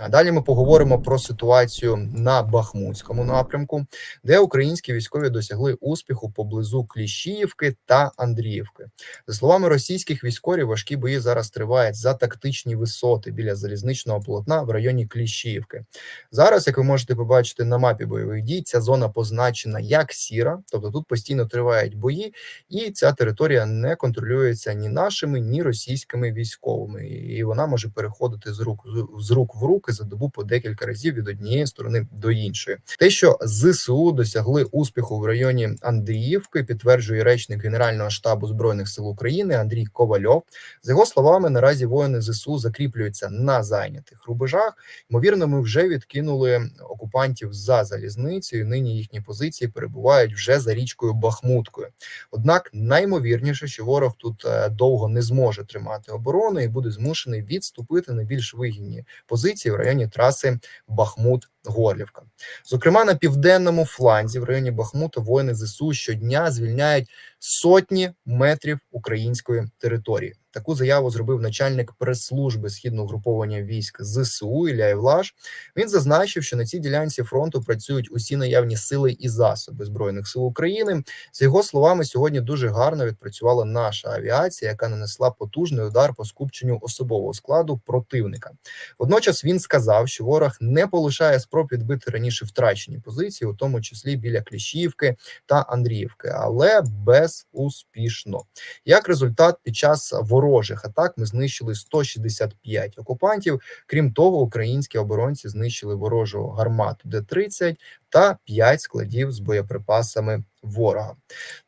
А далі ми поговоримо про ситуацію на Бахмутському напрямку, де українські військові досягли успіху поблизу Кліщіївки та Андріївки. За словами російських військових, важкі бої зараз тривають за тактичні висоти біля залізничного полотна в районі Кліщіївки. Зараз, як ви можете побачити на мапі бойових дій, ця зона позначена як сіра, тобто тут постійно тривають бої, і ця територія не контролюється ні нашими, ні російськими військовими, і вона може переходити з рук з рук в руки за добу по декілька разів від однієї сторони до іншої. Те, що зсу досягли успіху в районі Андріївки, підтверджує речник Генерального штабу збройних сил України Андрій Ковальов. За його словами, наразі воїни зсу закріплюються на зайнятих рубежах. Ймовірно, ми вже відкинули окупантів за залізницею. Нині їхні позиції перебувають вже за річкою Бахмуткою. Однак наймовірніше, що ворог тут е, довго не зможе тримати оборону і буде змушений відступити на більш вигідні позиції в районі траси Бахмут-Горлівка. Зокрема, на південному фланзі в районі Бахмута воїни ЗСУ щодня звільняють сотні метрів української території. Таку заяву зробив начальник прес-служби східного груповання військ ЗСУ Ілля Євлаш. Він зазначив, що на цій ділянці фронту працюють усі наявні сили і засоби збройних сил України. За його словами, сьогодні дуже гарно відпрацювала наша авіація, яка нанесла потужний удар по скупченню особового складу противника. Водночас він сказав, що ворог не полишає спроб відбити раніше втрачені позиції, у тому числі біля Кліщівки та Андріївки, але безуспішно. Як результат, під час ворожих атак ми знищили 165 окупантів. Крім того, українські оборонці знищили ворожу гармату Д-30 та 5 складів з боєприпасами ворога.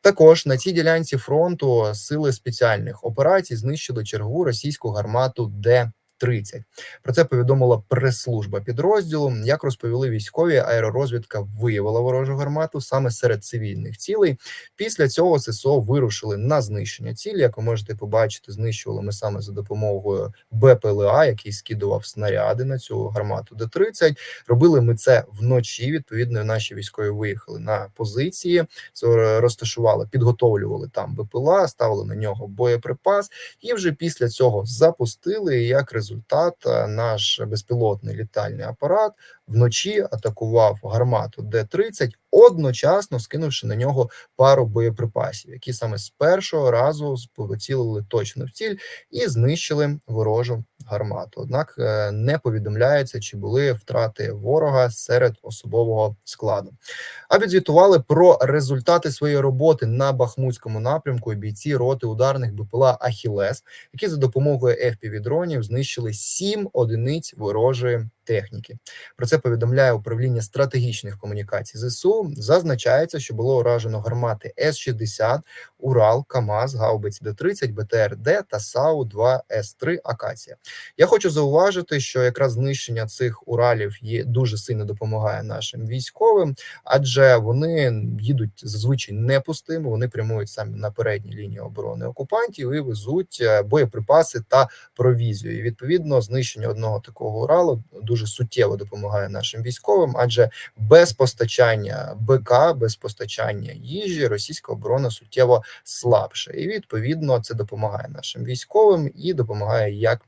Також на цій ділянці фронту сили спеціальних операцій знищили чергову російську гармату Д. 30. Про це повідомила прес-служба підрозділу. Як розповіли військові, аеророзвідка виявила ворожу гармату саме серед цивільних цілей. Після цього ССО вирушили на знищення цілі. Як ви можете побачити, знищували ми саме за допомогою БПЛА, який скидував снаряди на цю гармату. Д-30. робили ми це вночі. Відповідно, наші військові виїхали на позиції, розташували, підготовлювали там БПЛА, ставили на нього боєприпас, і вже після цього запустили як результат результат е, наш безпілотний літальний апарат вночі атакував гармату Д-30, одночасно скинувши на нього пару боєприпасів, які саме з першого разу поцілили точно в ціль і знищили ворожу гармату. Однак е, не повідомляється, чи були втрати ворога серед особового складу. А відзвітували про результати своєї роботи на Бахмутському напрямку. Бійці роти ударних БПЛА Ахілес, які за допомогою fpv дронів знищили сім одиниць ворожої техніки. Про це повідомляє управління стратегічних комунікацій ЗСУ. Зазначається, що було уражено гармати С-60, Урал, КАМАЗ, Гаубиць Д-30, БТР-Д та САУ-2 С-3 Акація. Я хочу зауважити, що якраз знищення цих Уралів є дуже сильно допомагає нашим військовим, адже вони їдуть зазвичай не пустими. Вони прямують саме на передній лінії оборони окупантів і везуть е, боєприпаси та провізію. І Відповідно, знищення одного такого Уралу дуже дуже суттєво допомагає нашим військовим, адже без постачання БК, без постачання їжі, російська оборона суттєво слабша, і відповідно це допомагає нашим військовим і допомагає як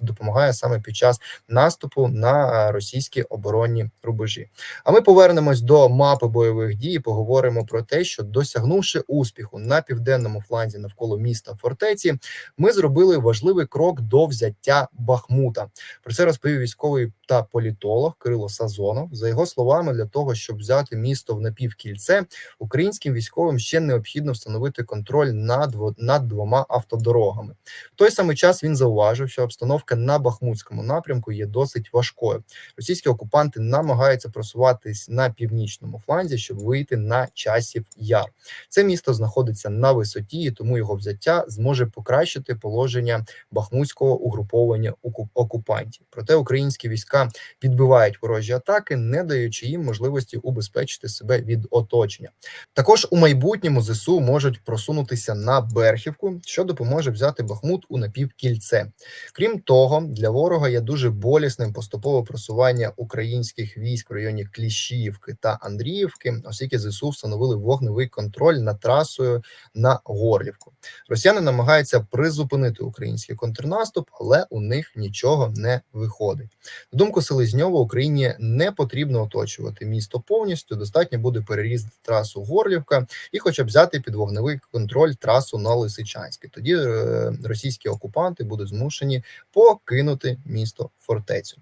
допомагає саме під час наступу на російські оборонні рубежі. А ми повернемось до мапи бойових дій. Поговоримо про те, що досягнувши успіху на південному фланзі навколо міста фортеці, ми зробили важливий крок до взяття Бахмута. Про це розповів військовий та політолог Кирило Сазонов. За його словами, для того, щоб взяти місто в напівкільце, українським військовим ще необхідно встановити контроль над над двома автодорогами. В той самий час він зауважив, що обстановка на Бахмутському напрямку є досить важкою. Російські окупанти намагаються просуватись на північному фланзі, щоб вийти на часів яр. Це місто знаходиться на висоті, і тому його взяття зможе покращити положення бахмутського угруповання окупантів. Проте українські війська війська відбивають ворожі атаки, не даючи їм можливості убезпечити себе від оточення. Також у майбутньому зсу можуть просунутися на Берхівку, що допоможе взяти Бахмут у напівкільце. Крім того, для ворога є дуже болісним поступове просування українських військ в районі Кліщіївки та Андріївки, оскільки зсу встановили вогневий контроль над трасою на Горлівку. Росіяни намагаються призупинити український контрнаступ, але у них нічого не виходить. Думку думку Селезньова, Україні не потрібно оточувати місто повністю. Достатньо буде перерізати трасу Горлівка і, хоча б взяти під вогневий контроль трасу на Лисичанське. Тоді е, російські окупанти будуть змушені покинути місто фортецю.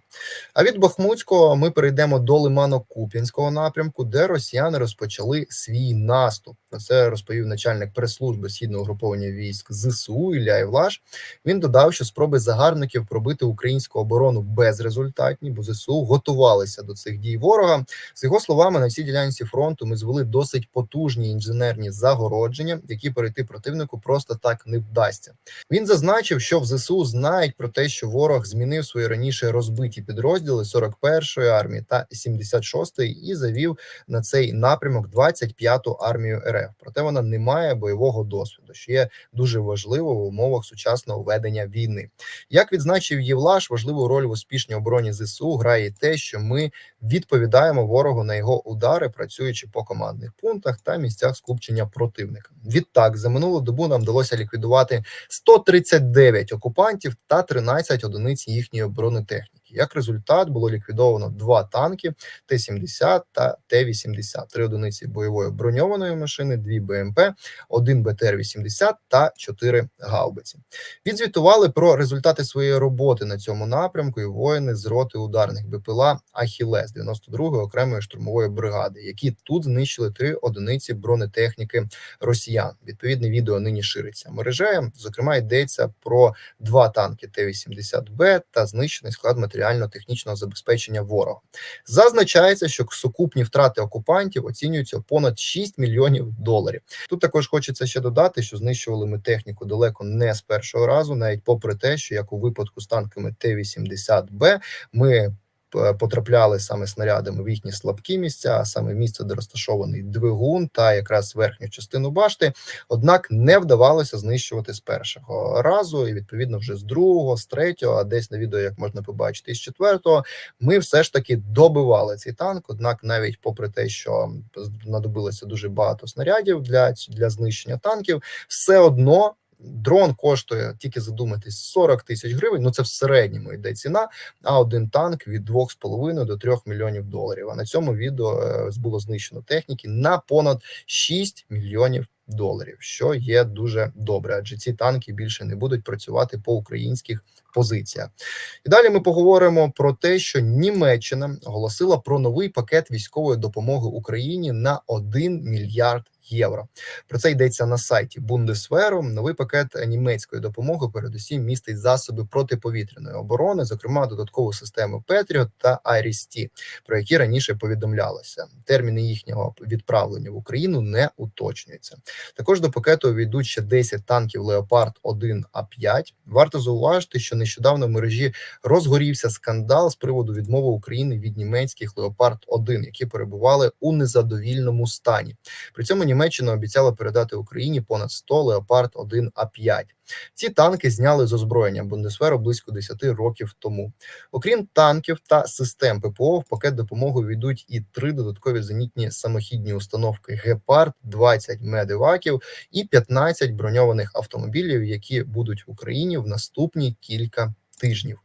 А від Бахмутського ми перейдемо до Лимано-Куп'янського напрямку, де росіяни розпочали свій наступ. Про це розповів начальник прес-служби східного угруповання військ ЗСУ Ілля Євлаш. Він додав, що спроби загарбників пробити українську оборону безрезультатні, бо ЗСУ готувалися до цих дій ворога. З його словами, на всій ділянці фронту ми звели досить потужні інженерні загородження, які перейти противнику просто так не вдасться. Він зазначив, що в ЗСУ знають про те, що ворог змінив свої раніше розбиті підрозділи 41-ї армії та 76-ї і завів на цей напрямок 25-ту армію РФ. Проте вона не має бойового досвіду, що є дуже важливо в умовах сучасного ведення війни. Як відзначив Євлаш, важливу роль в успішній обороні ЗСУ грає те, що ми відповідаємо ворогу на його удари, працюючи по командних пунктах та місцях скупчення противника. Відтак за минулу добу нам вдалося ліквідувати 139 окупантів та 13 одиниць їхньої бронетехніки. Як результат було ліквідовано два танки Т-70 та Т-80, три одиниці бойової броньованої машини, дві БМП, один БТР-80 та чотири гаубиці. Відзвітували про результати своєї роботи на цьому напрямку і воїни з роти ударних БПЛА Ахілес 92-ї окремої штурмової бригади, які тут знищили три одиниці бронетехніки росіян. Відповідне відео нині шириться мережею. Зокрема, йдеться про два танки Т-80Б та знищений склад матеріально-технічного забезпечення ворога. Зазначається, що сукупні втрати окупантів оцінюються понад 6 мільйонів доларів. Тут також хочеться ще додати, що знищували ми техніку далеко не з першого разу, навіть попри те, що як у випадку з танками Т-80Б ми потрапляли саме снарядами в їхні слабкі місця, а саме місце, де розташований двигун та якраз верхню частину башти. Однак не вдавалося знищувати з першого разу, і відповідно вже з другого, з третього, а десь на відео, як можна побачити, з четвертого, ми все ж таки добивали цей танк. Однак, навіть попри те, що знадобилося дуже багато снарядів для, для знищення танків, все одно. Дрон коштує тільки задуматись 40 тисяч гривень. Ну це в середньому йде ціна. А один танк від 2,5 до 3 мільйонів доларів. А на цьому відео е, було знищено техніки на понад 6 мільйонів доларів, що є дуже добре, адже ці танки більше не будуть працювати по українських позиціях. І далі ми поговоримо про те, що Німеччина оголосила про новий пакет військової допомоги Україні на 1 мільярд євро. Про це йдеться на сайті Бундесверу. Новий пакет німецької допомоги, передусім, містить засоби протиповітряної оборони, зокрема додаткову систему Петріот та Айрісті, про які раніше повідомлялося. Терміни їхнього відправлення в Україну не уточнюються. Також до пакету увійдуть ще 10 танків Леопард 1 А 5 Варто зауважити, що нещодавно в мережі розгорівся скандал з приводу відмови України від німецьких Леопард 1 які перебували у незадовільному стані. При цьому Німеччина обіцяла передати Україні понад 100 Леопард 1 А 5 Ці танки зняли з озброєння Бундесверу близько 10 років тому. Окрім танків та систем ППО, в пакет допомоги війдуть і три додаткові зенітні самохідні установки Гепард, 20 медиваків і 15 броньованих автомобілів, які будуть в Україні в наступні кілька тижнів.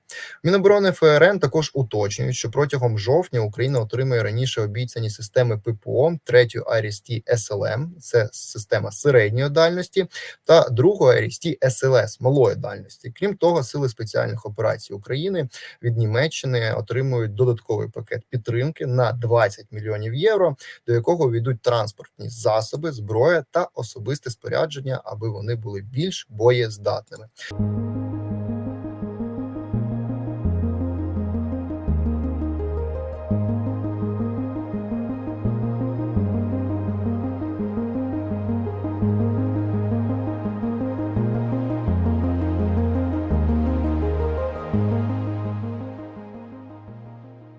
Міноборони ФРН також уточнюють, що протягом жовтня Україна отримає раніше обіцяні системи ППО, третю IRIS-T SLM, це система середньої дальності, та другу IRIS-T SLS малої дальності. Крім того, сили спеціальних операцій України від Німеччини отримують додатковий пакет підтримки на 20 мільйонів євро, до якого війдуть транспортні засоби, зброя та особисте спорядження, аби вони були більш боєздатними.